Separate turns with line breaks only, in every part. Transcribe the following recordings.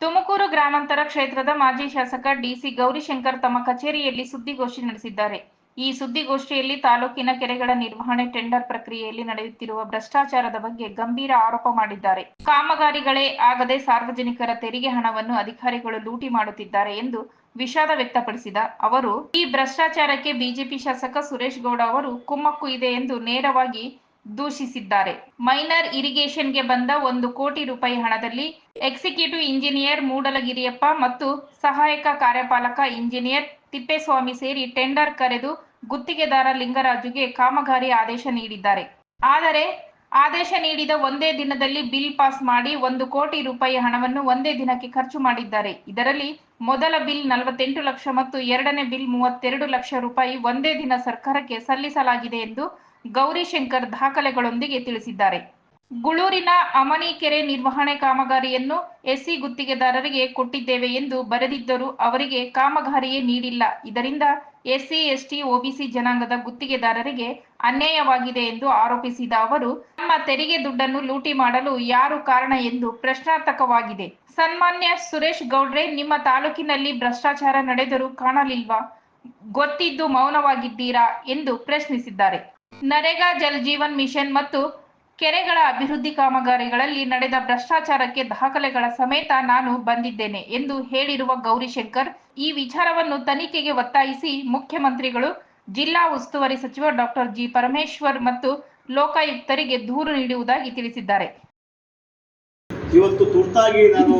ತುಮಕೂರು ಗ್ರಾಮಾಂತರ ಕ್ಷೇತ್ರದ ಮಾಜಿ ಶಾಸಕ ಡಿಸಿ ಗೌರಿಶಂಕರ್ ತಮ್ಮ ಕಚೇರಿಯಲ್ಲಿ ಸುದ್ದಿಗೋಷ್ಠಿ ನಡೆಸಿದ್ದಾರೆ. ಈ ಸುದ್ದಿಗೋಷ್ಠಿಯಲ್ಲಿ ತಾಲೂಕಿನ ಕೆರೆಗಳ ನಿರ್ವಹಣೆ, ಟೆಂಡರ್ ಪ್ರಕ್ರಿಯೆಯಲ್ಲಿ ನಡೆಯುತ್ತಿರುವ ಭ್ರಷ್ಟಾಚಾರದ ಬಗ್ಗೆ ಗಂಭೀರ ಆರೋಪ ಮಾಡಿದ್ದಾರೆ. ಕಾಮಗಾರಿಗಳೇ ಆಗದೆ ಸಾರ್ವಜನಿಕರ ತೆರಿಗೆ ಹಣವನ್ನು ಅಧಿಕಾರಿಗಳು ಲೂಟಿ ಮಾಡುತ್ತಿದ್ದಾರೆ ಎಂದು ವಿಷಾದ ವ್ಯಕ್ತಪಡಿಸಿದ ಅವರು, ಈ ಭ್ರಷ್ಟಾಚಾರಕ್ಕೆ ಬಿಜೆಪಿ ಶಾಸಕ ಸುರೇಶ್ ಗೌಡ ಅವರು ಕುಮ್ಮಕ್ಕು ಇದೆ ಎಂದು ನೇರವಾಗಿ ದೂಷಿಸಿದ್ದಾರೆ. ಮೈನರ್ ಇರಿಗೇಷನ್ಗೆ ಬಂದ ಒಂದು ಕೋಟಿ ರೂಪಾಯಿ ಹಣದಲ್ಲಿ ಎಕ್ಸಿಕ್ಯೂಟಿವ್ ಇಂಜಿನಿಯರ್ ಮೂಡಲಗಿರಿಯಪ್ಪ ಮತ್ತು ಸಹಾಯಕ ಕಾರ್ಯಪಾಲಕ ಇಂಜಿನಿಯರ್ ತಿಪ್ಪೇಸ್ವಾಮಿ ಸೇರಿ ಟೆಂಡರ್ ಕರೆದು ಗುತ್ತಿಗೆದಾರ ಲಿಂಗರಾಜುಗೆ ಕಾಮಗಾರಿ ಆದೇಶ ನೀಡಿದ್ದಾರೆ. ಆದರೆ ಆದೇಶ ನೀಡಿದ ಒಂದೇ ದಿನದಲ್ಲಿ ಬಿಲ್ ಪಾಸ್ ಮಾಡಿ ಒಂದು ಕೋಟಿ ರೂಪಾಯಿ ಹಣವನ್ನು ಒಂದೇ ದಿನಕ್ಕೆ ಖರ್ಚು ಮಾಡಿದ್ದಾರೆ. ಇದರಲ್ಲಿ ಮೊದಲ ಬಿಲ್ ನಲವತ್ತೆಂಟು ಲಕ್ಷ ಮತ್ತು ಎರಡನೇ ಬಿಲ್ ಮೂವತ್ತೆರಡು ಲಕ್ಷ ರೂಪಾಯಿ ಒಂದೇ ದಿನ ಸರ್ಕಾರಕ್ಕೆ ಸಲ್ಲಿಸಲಾಗಿದೆ ಎಂದು ಗೌರಿಶಂಕರ್ ದಾಖಲೆಗಳೊಂದಿಗೆ ತಿಳಿಸಿದ್ದಾರೆ. ಗುಳೂರಿನ ಅಮನಿ ಕೆರೆ ನಿರ್ವಹಣೆ ಕಾಮಗಾರಿಯನ್ನು ಎಸ್ಸಿ ಗುತ್ತಿಗೆದಾರರಿಗೆ ಕೊಟ್ಟಿದ್ದೇವೆ ಎಂದು ಬರೆದಿದ್ದರೂ ಅವರಿಗೆ ಕಾಮಗಾರಿಯೇ ನೀಡಿಲ್ಲ. ಇದರಿಂದ ಎಸ್ಸಿ, ಎಸ್ಟಿ, ಒಬಿಸಿ ಜನಾಂಗದ ಗುತ್ತಿಗೆದಾರರಿಗೆ ಅನ್ಯಾಯವಾಗಿದೆ ಎಂದು ಆರೋಪಿಸಿದ ಅವರು ನಮ್ಮ ತೆರಿಗೆ ದುಡ್ಡನ್ನು ಲೂಟಿ ಮಾಡಲು ಯಾರು ಕಾರಣ ಎಂದು ಪ್ರಶ್ನಾರ್ಥಕವಾಗಿದೆ. ಸನ್ಮಾನ್ಯ ಸುರೇಶ್ ಗೌಡ್ರೆ, ನಿಮ್ಮ ತಾಲೂಕಿನಲ್ಲಿ ಭ್ರಷ್ಟಾಚಾರ ನಡೆದರೂ ಕಾಣಲಿಲ್ವಾ? ಗೊತ್ತಿದ್ದು ಮೌನವಾಗಿದ್ದೀರಾ? ಎಂದು ಪ್ರಶ್ನಿಸಿದ್ದಾರೆ. ನರೇಗಾ ಜಲ್ ಜೀವನ್ ಮಿಷನ್ ಮತ್ತು ಕೆರೆಗಳ ಅಭಿವೃದ್ಧಿ ಕಾಮಗಾರಿಗಳಲ್ಲಿ ನಡೆದ ಭ್ರಷ್ಟಾಚಾರಕ್ಕೆ ದಾಖಲೆಗಳ ಸಮೇತ ನಾನು ಬಂದಿದ್ದೇನೆ ಎಂದು ಹೇಳಿರುವ ಗೌರಿಶಂಕರ್, ಈ ವಿಚಾರವನ್ನು ತನಿಖೆಗೆ ಒತ್ತಾಯಿಸಿ ಮುಖ್ಯಮಂತ್ರಿಗಳು, ಜಿಲ್ಲಾ ಉಸ್ತುವಾರಿ ಸಚಿವ ಡಾಕ್ಟರ್ ಜಿ ಪರಮೇಶ್ವರ್ ಮತ್ತು ಲೋಕಾಯುಕ್ತರಿಗೆ ದೂರು ನೀಡುವುದಾಗಿ ತಿಳಿಸಿದ್ದಾರೆ.
ಇವತ್ತು ತುರ್ತಾಗಿ ನಾನು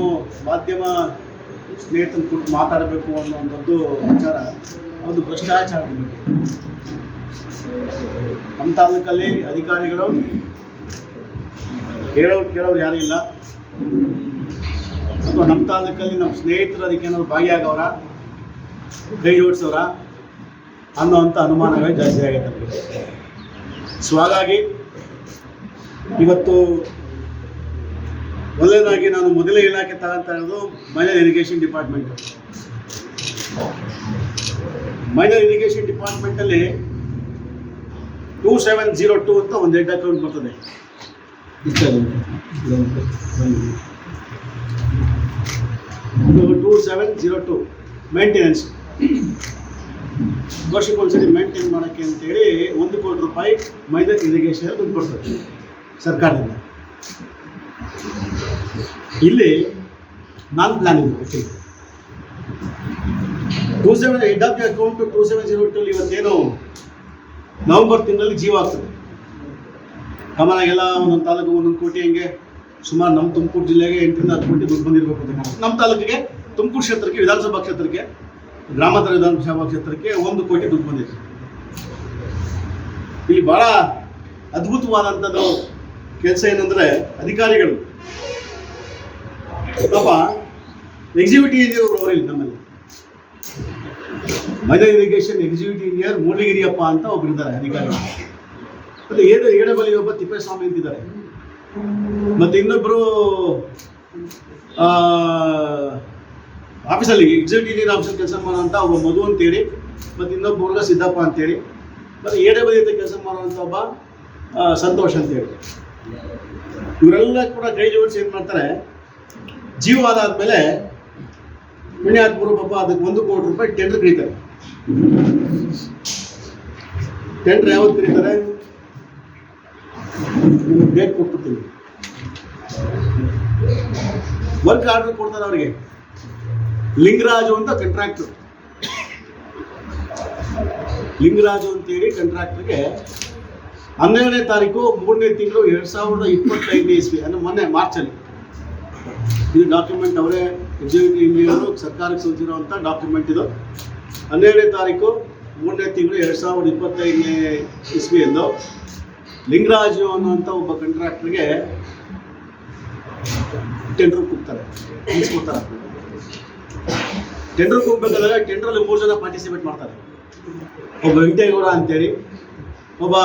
ಮಾಧ್ಯಮ ಸ್ನೇಹಿತನ ಕುರಿತು ಮಾತಾಡಬೇಕು ಅನ್ನೋಂಥದ್ದು ವಿಚಾರ ಒಂದು ಭ್ರಷ್ಟಾಚಾರ ನಮ್ಮ ತಾಲೂಕಲ್ಲಿ ಅಧಿಕಾರಿಗಳು ಹೇಳೋರು ಕೇಳೋರು ಯಾರೂ ಇಲ್ಲ. ಅಥವಾ ನಮ್ಮ ತಾಲೂಕಲ್ಲಿ ನಮ್ಮ ಸ್ನೇಹಿತರು ಅದಕ್ಕೆ ಭಾಗಿಯಾಗವ್ರ? ಕೈ ಜೋಡಿಸೋರ ಅನ್ನೋವಂಥ ಅನುಮಾನಗಳು ಜಾಸ್ತಿ ಆಗುತ್ತೆ ಸೊ ಹಾಗಾಗಿ ಇವತ್ತು ಮೊದಲನೇದಾಗಿ ನಾನು ಮೊದಲೇ ಇಲಾಖೆ ತಗೊಂತ ಇರೋದು minor irrigation department minor irrigation ಡಿಪಾರ್ಟ್ಮೆಂಟಲ್ಲಿ two seven zero two ಅಂತ ಒಂದು ಹೆಡ್ ಅಕೌಂಟ್ ಬರ್ತದೆ. Two seven zero two maintenance ವರ್ಷಕ್ಕೊಂದ್ಸರಿ maintain ಮಾಡೋಕ್ಕೆ ಅಂತೇಳಿ ಒಂದು ಕೋಟಿ ರೂಪಾಯಿ ಮೈದ ಇರಿಗೇಷನ್ ದುಡ್ಡು ಕೊಡ್ತದೆ ಸರ್ಕಾರದಿಂದ. ಇಲ್ಲಿ non planning okay two seven of the account two seven zero two ಇವತ್ತೇನು ನವೆಂಬರ್ ತಿಂಗಳಲ್ಲಿ ಜೀವ ಆಗ್ತದೆ. ಕಮಲಾಗೆಲ್ಲ ಒಂದೊಂದು ತಾಲೂಕು ಒಂದೊಂದು ಕೋಟಿ ಹಂಗೆ ಸುಮಾರು ನಮ್ಮ ತುಮಕೂರು ಜಿಲ್ಲೆಗೆ ಎಂಟರಿಂದ ಹತ್ತು ಕೋಟಿ ದುಡ್ಡು ಬಂದಿರಬೇಕು ಅಂತ ನಮ್ಮ ತಾಲೂಕಿಗೆ ತುಮಕೂರು ಕ್ಷೇತ್ರಕ್ಕೆ, ವಿಧಾನಸಭಾ ಕ್ಷೇತ್ರಕ್ಕೆ, ಗ್ರಾಮಾಂತರ ವಿಧಾನಸಭಾ ಕ್ಷೇತ್ರಕ್ಕೆ ಒಂದು ಕೋಟಿ ದುಡ್ಡು ಬಂದಿದೆ. ಇಲ್ಲಿ ಬಹಳ ಅದ್ಭುತವಾದಂಥದ್ದು ಕೆಲಸ ಏನಂದ್ರೆ ಅಧಿಕಾರಿಗಳು. ಪಾಪ ಎಕ್ಸಿಕ್ಯೂಟಿವ್ ಇಂಜಿನಿಯರ್ ಅವರಿಲ್ಲ ನಮ್ಮಲ್ಲಿ. Minor irrigation executive engineer Muligiriyappa ಅಂತ ಒಬ್ಬರಿದ್ದಾರೆ ಅಧಿಕಾರಿಗಳು. ಮತ್ತೆ ಏಳು ಏಡಬಲಿ ಒಬ್ಬ ತಿಪ್ಪೇಸ್ವಾಮಿ ಅಂತಿದ್ದಾರೆ. ಮತ್ತೆ ಇನ್ನೊಬ್ಬರು ಆಫೀಸಲ್ಲಿ ಎಕ್ಸಿಕ್ಯೂಟಿವ್ ಆಫೀಸಲ್ಲಿ ಕೆಲಸ ಮಾಡುವಂತ ಒಬ್ಬ ಮಧು ಅಂತೇಳಿ, ಮತ್ತು ಇನ್ನೊಬ್ಬ ಹುಡುಗ ಸಿದ್ದಪ್ಪ ಅಂತೇಳಿ, ಮತ್ತು ಏಡಬಲಿ ಅಂತ ಕೆಲಸ ಮಾಡುವಂತ ಒಬ್ಬ ಸಂತೋಷ ಅಂತೇಳಿ. ಇವರೆಲ್ಲ ಕೂಡ ಕೈ ಜೋಡಿಸಿ ಏನು ಮಾಡ್ತಾರೆ, ಜೀವ ಅದಾದ್ಮೇಲೆ ಪುಣ್ಯಾತ್ಮರು ಪಾಪ ಅದಕ್ಕೆ ಒಂದು ಕೋಟಿ ರೂಪಾಯಿ ಟೆಂಡರ್ ಕರೀತಾರೆ. ಟೆಂಡರ್ ಯಾವತ್ತು ಕರೀತಾರೆ? ಡೇಟ್ ಕೊಟ್ಬಿಡ್ತೀನಿ ವರ್ಕ್ ಆರ್ಡರ್ ಕೊಡ್ತಾರೆ ಅವರಿಗೆ. ಲಿಂಗರಾಜು ಅಂತ ಕಂಟ್ರಾಕ್ಟರ್ ಲಿಂಗರಾಜು ಅಂತೇಳಿ ಕಂಟ್ರಾಕ್ಟರ್ಗೆ ಹನ್ನೆರಡನೇ ತಾರೀಕು, ಮೂರನೇ ತಿಂಗಳು ಎರಡು ಸಾವಿರದ ಇಪ್ಪತ್ತೈದನೇ ಇಸ್ವಿ, ಅಂದರೆ ಮೊನ್ನೆ, ಮಾರ್ಚಲ್ಲಿ. ಇದು ಡಾಕ್ಯುಮೆಂಟ್ ಅವರೇ ಎಕ್ಸಿಕ್ಯೂಟಿವ್ ಇಂಜಿನಿಯರ್ ಸರ್ಕಾರಕ್ಕೆ ಸೂಚಿಸಿರುವಂಥ ಡಾಕ್ಯುಮೆಂಟ್ ಇದು. ಹನ್ನೆರಡನೇ ತಾರೀಕು, ಮೂರನೇ ತಿಂಗಳು ಎರಡು ಸಾವಿರದ ಇಪ್ಪತ್ತೈದನೇ ಇಸ್ವಿಯಂದು. ಲಿಂಗರಾಜು ಅನ್ನುವಂಥ ಒಬ್ಬ ಕಂಟ್ರಾಕ್ಟರ್ಗೆ ಟೆಂಡರ್ ಕೂಗ್ತಾರೆ ಕೂಗ್ತಾರೆ ಟೆಂಡರ್ ಕೂಗ್ಬೇಕಾದಾಗ ಟೆಂಡ್ರಲ್ಲಿ ಮೂರು ಜನ ಪಾರ್ಟಿಸಿಪೇಟ್ ಮಾಡ್ತಾರೆ. ಒಬ್ಬ ವೆಂಕಟೇಗೌಡ ಅಂತೇಳಿ, ಒಬ್ಬ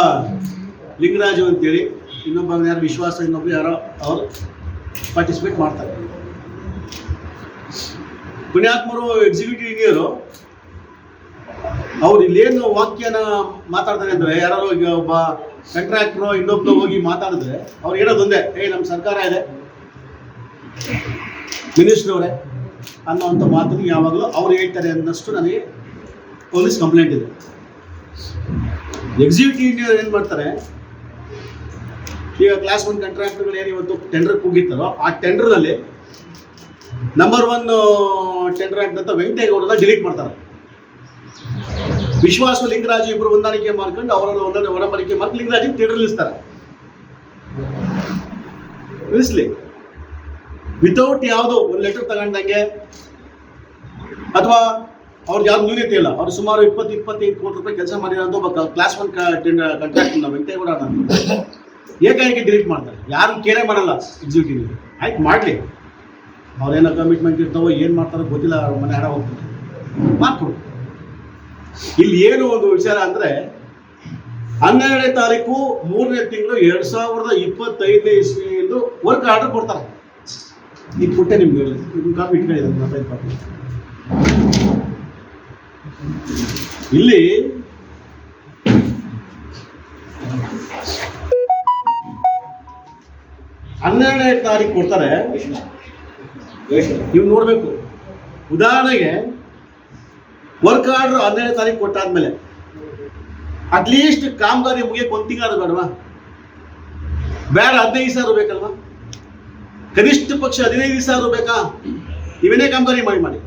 ಲಿಂಗರಾಜು ಅಂತೇಳಿ, ಇನ್ನೊಬ್ಬ ಯಾರು ವಿಶ್ವಾಸ ಇನ್ನೊಬ್ಬ ಯಾರೋ ಅವರು ಪಾರ್ಟಿಸಿಪೇಟ್ ಮಾಡ್ತಾರೆ. ಪುಣ್ಯಾತ್ಮರು ಎಕ್ಸಿಕ್ಯೂಟಿವ್ ಇಂಜಿನಿಯರು ಅವ್ರು ಇಲ್ಲೇನು ವಾಕ್ಯನ ಮಾತಾಡ್ತಾರೆ ಅಂದ್ರೆ ಯಾರು ಒಬ್ಬ ಕಂಟ್ರಾಕ್ಟ್ರು ಇನ್ನೊಬ್ಬ ಹೋಗಿ ಮಾತಾಡಿದ್ರೆ ಅವ್ರು ಹೇಳೋದೊಂದೇ ಏ ನಮ್ಮ ಸರ್ಕಾರ ಇದೆ. ಮಿನಿಸ್ಟರ್ ಅವರೇ ಅನ್ನೋವಂಥ ಮಾತು ಯಾವಾಗಲೂ ಅವ್ರು ಹೇಳ್ತಾರೆ ಅನ್ನಷ್ಟು ನನಗೆ ಪೊಲೀಸ್ ಕಂಪ್ಲೇಂಟ್ ಇದೆ. ಎಕ್ಸಿಕ್ಯೂಟಿವ್ ಇಂಜಿನಿಯರ್ ಏನು ಮಾಡ್ತಾರೆ, ಈಗ ಕ್ಲಾಸ್ ಒನ್ ಕಂಟ್ರಾಕ್ಟರ್ಗಳು ಏನು ಇವತ್ತು ಟೆಂಡರ್ ಕೂಗಿರ್ತಾರೋ, ಆ ಟೆಂಡರ್ನಲ್ಲಿ ನಂಬರ್ ಒನ್ ಟೆಂಡರ್ ಅಂತ ವೆಂಕಟೇಗೌಡನ ಡಿಲೀಟ್ ಮಾಡ್ತಾರೆ. ವಿಶ್ವಾಸ ಲಿಂಗರಾಜು ಇಬ್ಬರು ಹೊಂದಾಣಿಕೆ ಮಾಡ್ಕೊಂಡು ಅವರನ್ನ ಒಂದೊಂದು ಒಡಂಬಡಿಕೆ ಮಾಡಿ ಲಿಂಗರಾಜಿಗೆ ಟೆಂಡರ್ ನಿಲ್ಲಿಸ್ತಾರೆ. ನಿಲ್ಲಿಸ್ಲಿ. ವಿತೌಟ್ ಯಾವುದು ಒಂದು ಲೆಟರ್ ತಗೊಂಡಂಗೆ, ಅಥವಾ ಅವ್ರಿಗೆ ಯಾವ್ದು ನ್ಯೂನತೆ ಇಲ್ಲ. ಅವ್ರು ಸುಮಾರು ಇಪ್ಪತ್ತು, ಇಪ್ಪತ್ತೈದು ಕೋಟಿ ರೂಪಾಯಿ ಕೆಲಸ ಮಾಡಿರೋದು ಒಬ್ಬ ಕ್ಲಾಸ್ ಒನ್ ಕಾಂಟ್ರಾಕ್ಟ್ ವೆಂಕಟೇಗೌಡ ನಾನು ಏಕಾಏಕಿ ಡಿಲೀಟ್ ಮಾಡ್ತಾರೆ. ಯಾರು ಕೇರೆ ಮಾಡಲ್ಲ ಎಕ್ಸಿಕ್ಯೂಟಿವ್ ಆಯ್ತು, ಮಾಡಲಿ. ಅವ್ರೇನೋ ಕಮಿಟ್ಮೆಂಟ್ ಇರ್ತಾವೋ, ಏನು ಮಾಡ್ತಾರೋ ಗೊತ್ತಿಲ್ಲ, ಅವ್ರ ಮನೆ ಹಣ ಹೋಗ್ತಾರೆ ಮಾಡ್ಕೊಡು. ಇಲ್ಲಿ ಏನು ಒಂದು ವಿಚಾರ ಅಂದ್ರೆ ಹನ್ನೆರಡನೇ ತಾರೀಕು ಮೂರನೇ ತಿಂಗಳು ಎರಡ್ ಸಾವಿರದ ಇಪ್ಪತ್ತೈದನೇ ಇಸ್ವಿಯಿಂದ ವರ್ಕ್ ಆರ್ಡರ್ ಕೊಡ್ತಾರೆ. ಈ ಪುಟ್ಟೆ ನಿಮ್ಗೆ ಕಾಪಿ ಇಟ್ಕೊಂಡಿದ್ದಾರೆ ಇಲ್ಲಿ ಹನ್ನೆರಡನೇ ತಾರೀಕು ಕೊಡ್ತಾರೆ. ನೀವು ನೋಡಬೇಕು. ಉದಾಹರಣೆಗೆ ವರ್ಕ್ ಆರ್ಡರ್ ಹನ್ನೆರಡನೇ ತಾರೀಕು ಕೊಟ್ಟಾದ್ಮೇಲೆ ಅಟ್ಲೀಸ್ಟ್ ಕಾಮಗಾರಿ ಮುಗಿಯಕ್ಕೆ ಒಂದು ತಿಂಗಳು ಬೇಡವಾ? ಬೇಡ ಹದಿನೈದು ಸಾವಿರ ಬೇಕಲ್ವಾ? ಕನಿಷ್ಠ ಪಕ್ಷ ಹದಿನೈದು ಸಾವಿರ ಬೇಕಾ? ಇವನೇ ಕಾಮಗಾರಿ ಮಾಡಿ ಮಾಡಿ.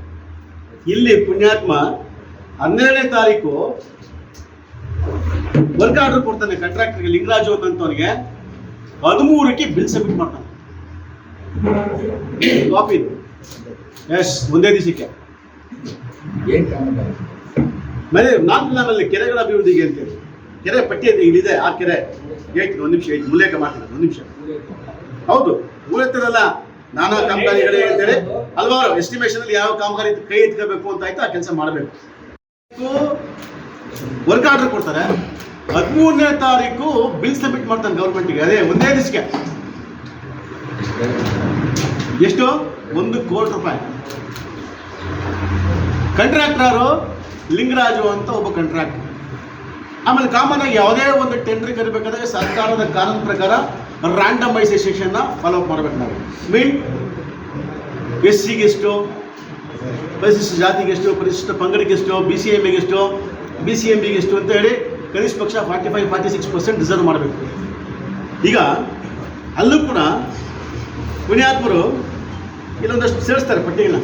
ಇಲ್ಲಿ ಪುಣ್ಯಾತ್ಮ ಹನ್ನೆರಡನೇ ತಾರೀಕು ವರ್ಕ್ ಆರ್ಡರ್ ಕೊಡ್ತಾನೆ ಕಾಂಟ್ರಾಕ್ಟರ್ಗೆ ಲಿಂಗರಾಜು ಅಂತವನಿಗೆ ಹದಿಮೂರಕ್ಕೆ ಬಿಲ್ ಸಬ್ಮಿಟ್ ಮಾಡ್ತಾನೆ. ಕಾಪಿ ಎಸ್ ಒಂದೇ ದಿವಸಕ್ಕೆ.
ಏನ್ ಕಾಮಗಾರಿ
ಮೇಲೆ ನಾಲ್ಕು ನಾನಲ್ಲಿ ಕೆರೆಗಳ ಅಭಿವೃದ್ಧಿಗೆ ಅಂತೇಳಿ ಕೆರೆ ಪಟ್ಟಿ ಅಂತ ಇಲ್ಲಿದೆ ಆ ಕೆರೆ. ಏಟ್ ಒಂದು ನಿಮಿಷ ಹೇಳ್ತೀನಿ ಉಲ್ಲೇಖ ಮಾಡ್ತೀನಿ ಒಂದು ನಿಮಿಷ. ಹೌದು ಊರೆತ್ತರಲ್ಲ ನಾನಾ ಕಾಮಗಾರಿಗಳೇ ಅಂತೇಳಿ ಹಲವಾರು ಎಸ್ಟಿಮೇಷನ್ ಅಲ್ಲಿ ಯಾವ ಕಾಮಗಾರಿ ಕೈ ಎತ್ಕೋಬೇಕು ಅಂತ ಆಯ್ತು ಆ ಕೆಲಸ ಮಾಡಬೇಕು. ವರ್ಕ್ ಆರ್ಡರ್ ಕೊಡ್ತಾರೆ. ಹದಿಮೂರನೇ ತಾರೀಕು ಬಿಲ್ ಸಬ್ಮಿಟ್ ಮಾಡ್ತಾನೆ ಗೌರ್ಮೆಂಟ್ಗೆ ಅದೇ ಒಂದೇ ದಿವಸಕ್ಕೆ. ಎಷ್ಟು? ಒಂದು ಕೋಟಿ ರೂಪಾಯಿ. ಕಾಂಟ್ರಾಕ್ಟರು ಲಿಂಗರಾಜು ಅಂತ ಒಬ್ಬ ಕಾಂಟ್ರಾಕ್ಟರ್ ಆಮೇಲೆ ಕಾಮನ್ ಆಗಿ ಯಾವುದೇ ಒಂದು ಟೆಂಡರ್ ಕರಿಬೇಕಾದ್ರೆ ಸರ್ಕಾರದ ಕಾನೂನು ಪ್ರಕಾರ ರ್ಯಾಂಡಮೈಸೇಷನ್ ಫಾಲೋ ಅಪ್ ಮಾಡ್ಬೇಕು ನಾವು ಮೀನ್ ಎಸ್ ಸಿಗೆ ಎಷ್ಟು, ಪರಿಶಿಷ್ಟ ಜಾತಿಗೆ ಎಷ್ಟು, ಪರಿಶಿಷ್ಟ ಪಂಗಡಕ್ಕೆ ಎಷ್ಟು ಬಿ ಸಿ ಎಮ್ಗೆ ಎಷ್ಟು ಬಿ ಸಿ ಎಂ ಬಿಗೆ ಎಷ್ಟು ಅಂತ ಹೇಳಿ ಕನಿಷ್ಠ ಪಕ್ಷ forty five forty six percent reserve ಮಾಡಬೇಕು. ಈಗ ಅಲ್ಲೂ ಕೂಡ ಪುಣ್ಯಾತ್ಮರು ಇಲ್ಲೊಂದಷ್ಟು ಸೇರಿಸ್ತಾರೆ, ಪಟ್ಟಿಗಳನ್ನ.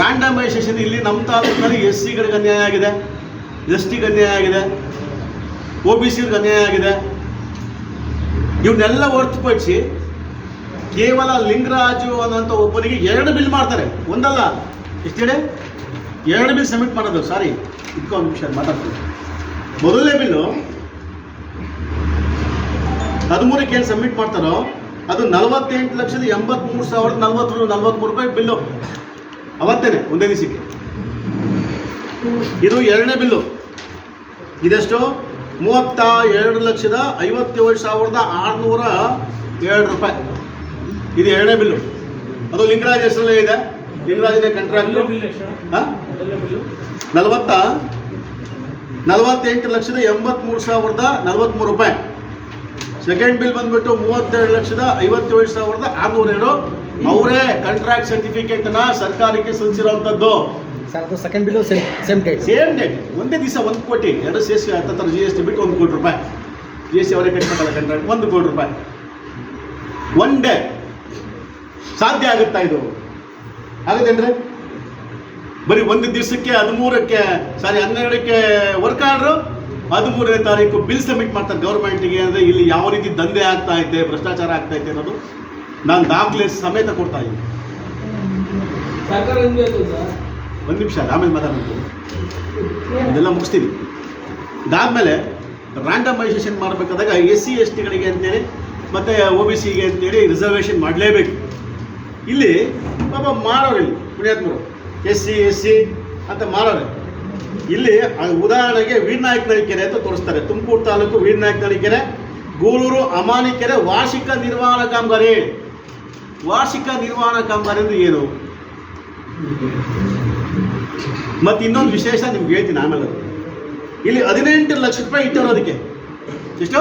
ರ್ಯಾಂಡಮೈಸೇಷನ್ ಇಲ್ಲಿ ನಮ್ಮ ತಾಲೂಕಿನಲ್ಲಿ ಎಸ್ ಸಿಗಳಿಗೆ ಅನ್ಯಾಯ ಆಗಿದೆ ಎಸ್ ಟಿಗೆ ಅನ್ಯಾಯ ಆಗಿದೆ, ಒ ಬಿ ಸಿಗಳಿಗೆ ಅನ್ಯಾಯ ಆಗಿದೆ. ಇವನ್ನೆಲ್ಲ ಹೊರತುಪಡಿಸಿ ಕೇವಲ ಲಿಂಗರಾಜು ಅನ್ನೋಂಥ ಒಬ್ಬನಿಗೆ ಎರಡು ಬಿಲ್ ಮಾಡ್ತಾರೆ. ಒಂದಲ್ಲ, ಎಷ್ಟು ಹೇಳಿ? ಎರಡು ಬಿಲ್ ಸಬ್ಮಿಟ್ ಮಾಡೋದು ಸಾರಿ ಒಂದು ನಿಮಿಷ, ಮಾತಾಡ್ತೀನಿ. ಮೊದಲನೇ ಬಿಲ್ಲು ಹದಿಮೂರಕ್ಕೆ ಏನು ಸಬ್ಮಿಟ್ ಮಾಡ್ತಾರೋ, ಅದು ನಲವತ್ತೆಂಟು ಲಕ್ಷದ ಎಂಬತ್ಮೂರು ಸಾವಿರದ ನಲ್ವತ್ತು ನಲ್ವತ್ಮೂರು ರೂಪಾಯಿ ಬಿಲ್ಲು. ಅವತ್ತೇನೆ ಒಂದೇ ದಿವಸಕ್ಕೆ. ಇದು ಎರಡನೇ ಬಿಲ್ಲು. ಇದೆಷ್ಟು? ಮೂವತ್ತ ಎರಡು ಲಕ್ಷದ ಐವತ್ತೇಳು ಸಾವಿರದ ಆರುನೂರ ಎರಡು ರೂಪಾಯಿ. ಇದು ಎರಡನೇ ಬಿಲ್ಲು. ಅದು ಲಿಂಗರಾಜ್ ಹೆಸರಲ್ಲೇ ಇದೆ. ಲಿಂಗರಾಜನೇ ಇದೆ ಹಾಂ? ನಲವತ್ತ? ನಲವತ್ತೆಂಟು ಲಕ್ಷದ ಎಂಬತ್ಮೂರು ಸಾವಿರದ ನಲವತ್ತ್ಮೂರು ರೂಪಾಯಿ. ಸೆಕೆಂಡ್ ಬಿಲ್ ಬಂದ್ಬಿಟ್ಟು ಮೂವತ್ತೆರಡು ಲಕ್ಷದ ಐವತ್ತೇಳು ಸಾವಿರದ ಆರುನೂರ ಎರಡು. ಅವರೇ ಕಾಂಟ್ರಾಕ್ಟ್ನ ಸರ್ಕಾರಕ್ಕೆ
ಸಲ್ಲಿಸಿರುವಂತದ್ದು. Second bill same date
same date ಒಂದೇ ದಿವಸ ಒಂದು ಕೋಟಿ. ಎರಡು ಸೇರಿಸಿ ಹತ್ತತ್ರ ಜಿ ಎಸ್ ಟಿ ಬಿಟ್ಟು ಒಂದು ಕೋಟಿ ರೂಪಾಯಿ. ಜಿ ಎಸ್ ಟಿ ಅವರೇ ಕಟ್ಬೇಕಲ್ಲ ಕಾಂಟ್ರಾಕ್ಟ್ ಒಂದು ಕೋಟಿ ರೂಪಾಯಿ. ಒನ್ ಡೇ ಸಾಧ್ಯ ಆಗುತ್ತಾ ಇದು? ಆಗುತ್ತೇನ್ರಿ? ಬರೀ ಒಂದು ದಿವಸಕ್ಕೆ ಹದಿಮೂರಕ್ಕೆ ಸಾರಿ ಹನ್ನೆರಡಕ್ಕೆ ವರ್ಕ್ ಆರ್ಡ್ರು ಹದಿಮೂರನೇ ತಾರೀಕು ಬಿಲ್ ಸಬ್ಮಿಟ್ ಮಾಡ್ತಾರೆ ಗೌರ್ಮೆಂಟ್ಗೆ ಅಂದರೆ ಇಲ್ಲಿ ಯಾವ ರೀತಿ ದಂಧೆ ಆಗ್ತಾ ಇದೆ ಭ್ರಷ್ಟಾಚಾರ ಆಗ್ತಾ ಇದೆ ಅನ್ನೋದು. ನಾನು ದಾಖಲೆ ಸಮೇತ ಕೊಡ್ತಾ ಇದ್ದೀನಿ. ಒಂದು ನಿಮಿಷ ಆಮೇಲೆ ಮಾತಾಡ್ತೀನಿ. ಇದೆಲ್ಲ ಮುಗಿಸ್ತೀನಿ. ಇದಾದಮೇಲೆ ರ್ಯಾಂಡಮೈಸೇಷನ್ ಮಾಡಬೇಕಾದಾಗ ಎಸ್ ಸಿ ಎಸ್ ಟಿಗಳಿಗೆ ಅಂತೇಳಿ ಮತ್ತು ಒ ಬಿ ಸಿಗೆ ಅಂತೇಳಿ ರಿಸರ್ವೇಷನ್ ಮಾಡಲೇಬೇಕು. ಇಲ್ಲಿ ಪಾಪ ಮಾಡೋರು ಇಲ್ಲಿ ಪುಣ್ಯಾತ್ಮರು. ಎಸ್ ಸಿ ಎಸ್ ಸಿ ಅಂತ ಮಾಡೋರೆ ಇಲ್ಲಿ ಉದಾಹರಣೆಗೆ ವೀರನಾಯಕನಹಳ್ಳಿ ಕೆರೆ ಅಂತ ತೋರಿಸ್ತಾರೆ. ತುಮಕೂರು ತಾಲೂಕು ವೀರನಾಯಕನಹಳ್ಳಿ ಕೆರೆ ಗೂಳೂರು ಅಮಾನಿ ಕೆರೆ ವಾರ್ಷಿಕ ನಿರ್ವಹಣಾ ಕಾಮಗಾರಿ. ವಾರ್ಷಿಕ ನಿರ್ವಹಣಾ ಕಾಮಗಾರಿ ಅಂದ್ರೆ ಏನು? ಮತ್ತು ಇನ್ನೊಂದು ವಿಶೇಷ ನಿಮ್ಗೆ ಹೇಳ್ತೀನಿ ಆಮೇಲೆ. ಇಲ್ಲಿ ಹದಿನೆಂಟು ಲಕ್ಷ ರೂಪಾಯಿ ಇಟ್ಟವ್ರು ಅದಕ್ಕೆ. ಎಷ್ಟು?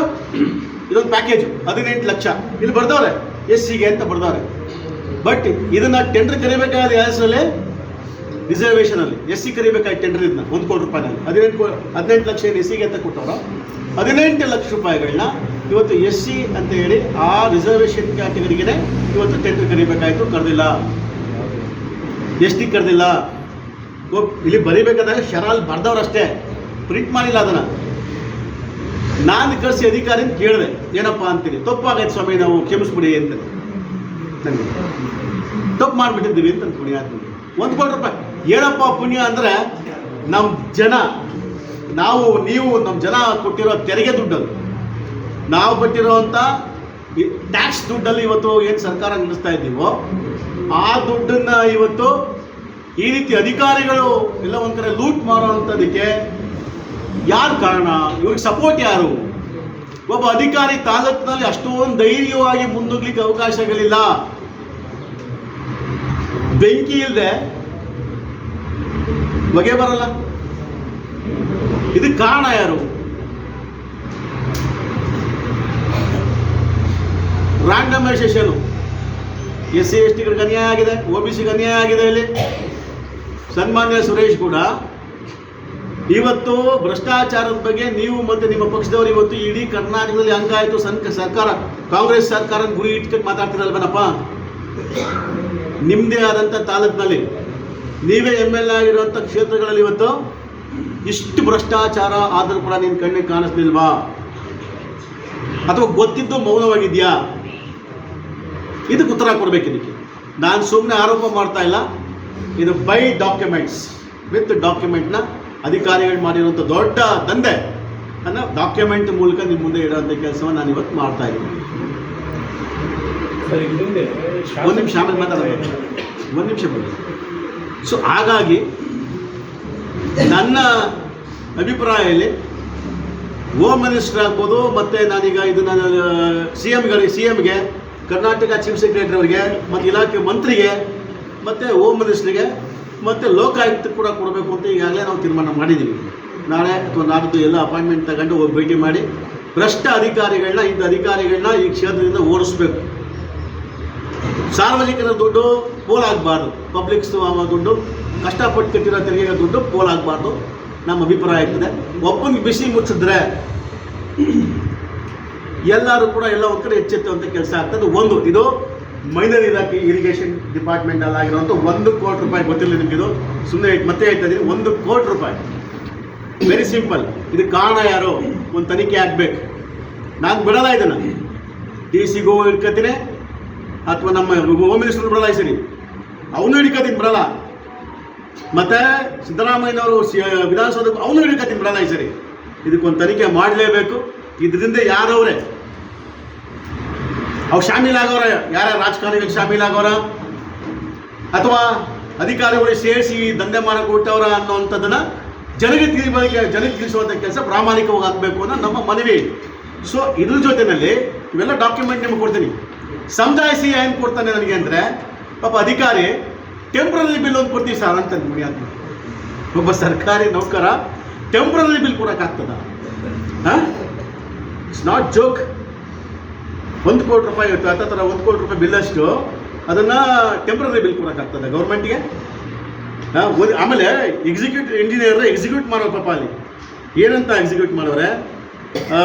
ಇದೊಂದು ಪ್ಯಾಕೇಜ್ ಹದಿನೆಂಟು ಲಕ್ಷ. ಇಲ್ಲಿ ಬರ್ದವ್ರೆ? ಎಸ್ ಸಿಗೆ ಅಂತ ಬರ್ದವ್ರೆ. ಬಟ್ ಇದನ್ನ ಟೆಂಡರ್ ಕರಿಬೇಕಾದ ಹೆಸರಲ್ಲಿ ರಿಸರ್ವೇಷನ್ ಅಲ್ಲಿ ಎಸ್ ಸಿ ಕರಿಬೇಕಾಗಿ ಟೆಂಡರ್ ಇದನ್ನ ಒಂದು ಕೋಟಿ ರೂಪಾಯಿನಲ್ಲಿ. ಹದಿನೆಂಟು ಹದಿನೆಂಟು ಲಕ್ಷ ಏನು ಎಸ್ ಸಿಗೆ ಅಂತ ಕೊಟ್ಟವರು. ಹದಿನೆಂಟು ಲಕ್ಷ ರೂಪಾಯಿಗಳನ್ನ ಇವತ್ತು ಎಸ್ ಸಿ ಅಂತ ಹೇಳಿ ಆ ರಿಸರ್ವೇಷನ್ ಕ್ಯಾಟಗರಿಗೆ ಇವತ್ತು ಟೆಂಡರ್ ಕರಿಬೇಕಾಯ್ತು, ಕರೆದಿಲ್ಲ. ಎಷ್ಟಿಗೆ ಕರೆದಿಲ್ಲ. ಇಲ್ಲಿ ಬರಿಬೇಕಾದಾಗ ಶರಾಲ್ ಬರ್ದವ್ರಷ್ಟೇ ಪ್ರಿಂಟ್ ಮಾಡಿಲ್ಲ ಅದನ್ನ. ನಾನು ಕಳಿಸಿ ಅಧಿಕಾರಿ ಕೇಳಿದೆ. ಏನಪ್ಪ ಅಂತೀನಿ. ತಪ್ಪಾಗೈತೆ ಸ್ವಾಮಿ, ನಾವು ಕ್ಷಮಿಸ್ಬಿಡಿ ಅಂತ. ನನಗೆ ತಪ್ಪು ಮಾಡಿಬಿಟ್ಟಿದ್ದೀವಿ ಅಂತ ಅಂದ್ಕೊಡಿ ಆದ್ಮೇಲೆ ಒಂದು ಕೋಟಿ ರೂಪಾಯಿ. ಏನಪ್ಪ ಪುಣ್ಯ ಅಂದರೆ ನಮ್ಮ ಜನ, ನಾವು, ನೀವು ನಮ್ಮ ಜನ ಕೊಟ್ಟಿರೋ ತೆರಿಗೆ ದುಡ್ಡಲ್ಲಿ ನಾವು ಕೊಟ್ಟಿರೋವಂಥ ಟ್ಯಾಕ್ಸ್ ದುಡ್ಡಲ್ಲಿ ಇವತ್ತು ಏನು ಸರ್ಕಾರ ನಡೆಸ್ತಾ ಇದ್ದೀವೋ, ಆ ದುಡ್ಡನ್ನ ಇವತ್ತು ಈ ರೀತಿ ಅಧಿಕಾರಿಗಳು ಎಲ್ಲ ಒಂದ್ ಕಡೆ ಲೂಟ್ ಮಾಡುವಂಥದಕ್ಕೆ ಯಾರು ಕಾರಣ? ಇವ್ರಿಗೆ ಸಪೋರ್ಟ್ ಯಾರು? ಒಬ್ಬ ಅಧಿಕಾರಿ ತಾಲೂಕಿನಲ್ಲಿ ಅಷ್ಟೊಂದು ಧೈರ್ಯವಾಗಿ ಮುಂದೋಗ್ಲಿಕ್ಕೆ ಅವಕಾಶಗಳಿಲ್ಲ. ಬೆಂಕಿ ಇಲ್ಲದೆ ಬಗೆ ಬರಲ್ಲ. ಇದಕ್ಕೆ ಕಾರಣ ಯಾರು? ರ್ಯಾಂಡಮೈಸೇಷನ್ ಎಸ್ ಸಿ ಎಸ್ ಟಿಗಳಿಗೆ ಅನ್ಯಾಯ ಆಗಿದೆ, ಒ ಬಿ ಸಿಗೆ ಅನ್ಯಾಯ ಆಗಿದೆ ಇಲ್ಲಿ. ಸನ್ಮಾನ್ಯ ಸುರೇಶ್ ಕೂಡ, ಇವತ್ತು ಭ್ರಷ್ಟಾಚಾರದ ಬಗ್ಗೆ ನೀವು ಮತ್ತು ನಿಮ್ಮ ಪಕ್ಷದವರು ಇವತ್ತು ಇಡೀ ಕರ್ನಾಟಕದಲ್ಲಿ ಹಂಗಾಯಿತು ಸನ್ ಸರ್ಕಾರ. ಕಾಂಗ್ರೆಸ್ ಸರ್ಕಾರ ಗುರಿ ಇಟ್ಕೊಂಡು ಮಾತಾಡ್ತಿರಲ್ವನಪ್ಪ? ನಿಮ್ಮದೇ ಆದಂಥ ತಾಲೂಕಿನಲ್ಲಿ ನೀವೇ ಎಂ ಎಲ್ ಎ ಆಗಿರುವಂಥ ಕ್ಷೇತ್ರಗಳಲ್ಲಿ ಇವತ್ತು ಇಷ್ಟು ಭ್ರಷ್ಟಾಚಾರ ಆದರೂ ಕೂಡ ನಿನ್ನ ಕಣ್ಣಿಗೆ ಕಾಣಿಸ್ಲಿಲ್ವಾ? ಅಥವಾ ಗೊತ್ತಿದ್ದು ಮೌನವಾಗಿದೆಯಾ? ಇದಕ್ಕೆ ಉತ್ತರ ಕೊಡ್ಬೇಕು ಇದಕ್ಕೆ. ನಾನು ಸುಮ್ಮನೆ ಆರೋಪ ಮಾಡ್ತಾ ಇಲ್ಲ. ಇದು ಬೈ ಡಾಕ್ಯುಮೆಂಟ್ಸ್ ವಿತ್ ಡಾಕ್ಯುಮೆಂಟ್ನ ಅಧಿಕಾರಿಗಳು ಮಾಡಿರುವಂಥ ದೊಡ್ಡ ದಂಧೆ. ಅನ್ನ ಡಾಕ್ಯುಮೆಂಟ್ ಮೂಲಕ ನಿಮ್ಮ ಮುಂದೆ ಇಡುವಂಥ ಕೆಲಸವನ್ನು ನಾನು ಇವತ್ತು ಮಾಡ್ತಾ ಇದ್ದೀನಿ. ಒಂದು ನಿಮಿಷ ಆಮೇಲೆ ಮಾತಾಡೋದು ಒಂದು ನಿಮಿಷ ಬನ್ನಿ ಸೊ ಹಾಗಾಗಿ ನನ್ನ ಅಭಿಪ್ರಾಯದಲ್ಲಿ ಹೋಮ್ ಮಿನಿಸ್ಟರ್ ಆಗ್ಬೋದು, ಮತ್ತು ನಾನೀಗ ಇದನ್ನ ಸಿ ಎಮ್ಗಳಿಗೆ ಸಿ ಎಮ್ಗೆ ಕರ್ನಾಟಕ ಚೀಫ್ ಸೆಕ್ರೆಟರಿ ಅವರಿಗೆ, ಮತ್ತು ಇಲಾಖೆ ಮಂತ್ರಿಗೆ, ಮತ್ತು ಹೋಮ್ ಮಿನಿಸ್ಟ್ರಿಗೆ ಮತ್ತು ಲೋಕಾಯುಕ್ತ ಕೂಡ ಕೊಡಬೇಕು ಅಂತ ಈಗಾಗಲೇ ನಾವು ತೀರ್ಮಾನ ಮಾಡಿದ್ದೀವಿ. ನಾಳೆ ಅಥವಾ ನಾಡಿದ್ದು ಎಲ್ಲ ಅಪಾಯಿಂಟ್ಮೆಂಟ್ ತಗೊಂಡು ಹೋಗಿ ಭೇಟಿ ಮಾಡಿ ಭ್ರಷ್ಟ ಅಧಿಕಾರಿಗಳನ್ನ, ಇಂಥ ಅಧಿಕಾರಿಗಳನ್ನ ಈ ಕ್ಷೇತ್ರದಿಂದ ಓಡಿಸ್ಬೇಕು. ಸಾರ್ವಜನಿಕರ ದುಡ್ಡು ಪೋಲಾಗಬಾರ್ದು. ಪಬ್ಲಿಕ್ಸ್ ದುಡ್ಡು, ಕಷ್ಟಪಟ್ಟು ಕಟ್ಟಿರೋ ತೆರಿಗೆ ದುಡ್ಡು ಪೋಲಾಗಬಾರ್ದು. ನಮ್ಮ ಅಭಿಪ್ರಾಯ ಇರ್ತದೆ ಒಬ್ಬನಿಗೆ ಬಿಸಿ ಮುಚ್ಚಿದ್ರೆ ಎಲ್ಲರೂ ಕೂಡ ಎಲ್ಲ ಒಂದು ಕಡೆ ಎಚ್ಚೆತ್ತುವಂಥ ಕೆಲಸ ಆಗ್ತದೆ. ಒಂದು, ಇದು ಮೈನರ್ ಇಲಾಖೆ ಇರಿಗೇಷನ್ ಡಿಪಾರ್ಟ್ಮೆಂಟ್ ಅಲ್ಲಿ ಆಗಿರುವಂಥ ಒಂದು ಕೋಟಿ ರೂಪಾಯಿ ಗೊತ್ತಿಲ್ಲ ನಿಮಗಿದು ಸುಮ್ಮನೆ ಮತ್ತೆ ಹೇಳ್ತಾ ಒಂದು ಕೋಟಿ ರೂಪಾಯಿ. ವೆರಿ ಸಿಂಪಲ್ ಇದು ಕಾರಣ ಯಾರು? ಒಂದು ತನಿಖೆ ಆಗಬೇಕು. ನಾನು ಬಿಡಲ್ಲ ಇದನ್ನು. ಡಿ ಸಿಗೂ ಹಿಡ್ಕತೀನಿ ಅಥವಾ ನಮ್ಮ ಹೋಮ್ ಮಿನಿಸ್ಟರ್ ಬರಲ್ಲ ಈ ಸರಿ. ಅವನು ಹಿಡ್ಕತೀನಿ ಬರಲ್ಲ. ಮತ್ತೆ ಸಿದ್ದರಾಮಯ್ಯನವರು ವಿಧಾನಸೌಧಕ್ಕೆ ಅವನು ಹಿಡ್ಕತೀನಿ ಬಿಡಲ್ಲ ಈ ಸರಿ. ಇದಕ್ಕೊಂದು ತನಿಖೆ ಮಾಡಲೇಬೇಕು. ಇದರಿಂದ ಯಾರವ್ರೆ? ಅವ್ರು ಶಾಮೀಲಾಗವ್ರ ಯಾರ ರಾಜಕಾರಣಿಗಳು ಆಗೋರ? ಅಥವಾ ಅಧಿಕಾರಿಗಳು ಸೇರಿಸಿ ದಂಧೆ ಮಾಡಕ್ಕೆ ಹುಟ್ಟವರ ಅನ್ನೋವಂಥದ್ದನ್ನ ಜನಗೆ ತಿಳಿಬಳಿಕೆ ಜನಕ್ಕೆ ತಿಳಿಸುವಂಥ ಕೆಲಸ ಪ್ರಾಮಾಣಿಕವಾಗಿ ಆಗಬೇಕು ಅನ್ನೋ ನಮ್ಮ ಮನವಿ. ಸೊ ಇದ್ರ ಜೊತೆಯಲ್ಲಿ ಇವೆಲ್ಲ ಡಾಕ್ಯುಮೆಂಟ್ ನಿಮಗೆ ಕೊಡ್ತೀನಿ. ಸಮಜಾಯಿಸಿ ಏನು ಕೊಡ್ತಾನೆ ನನಗೆ ಅಂದರೆ ಪಾಪ ಅಧಿಕಾರಿ ಟೆಂಪ್ರರಿ ಬಿಲ್ ಒಂದು ಕೊಡ್ತೀವಿ ಸರ್ ಅಂತ ಮುನಿಯಾತ್ಮ ಒಬ್ಬ ಸರ್ಕಾರಿ ನೌಕರ ಟೆಂಪ್ರರಿ ಬಿಲ್ ಕೊಡೋಕ್ಕಾಗ್ತದ? ಹಾಂ? ಇಟ್ಸ್ ನಾಟ್ ಜೋಕ್ ಒಂದು ಕೋಟಿ ರೂಪಾಯಿ ಇತ್ತು ಥರ ಒಂದು ಕೋಟಿ ರೂಪಾಯಿ ಬಿಲ್ಲಷ್ಟು ಅದನ್ನು ಟೆಂಪ್ರರಿ ಬಿಲ್ ಕೊಡೋಕ್ಕಾಗ್ತದೆ ಗೌರ್ಮೆಂಟ್ಗೆ ಆಮೇಲೆ ಎಕ್ಸಿಕ್ಯೂಟಿವ್ ಇಂಜಿನಿಯರ್ ಎಕ್ಸಿಕ್ಯೂಟ್ ಮಾಡೋ ಪಾಪ ಅಲ್ಲಿ. ಏನಂತ ಎಕ್ಸಿಕ್ಯೂಟ್ ಮಾಡೋರೆ? ಆ,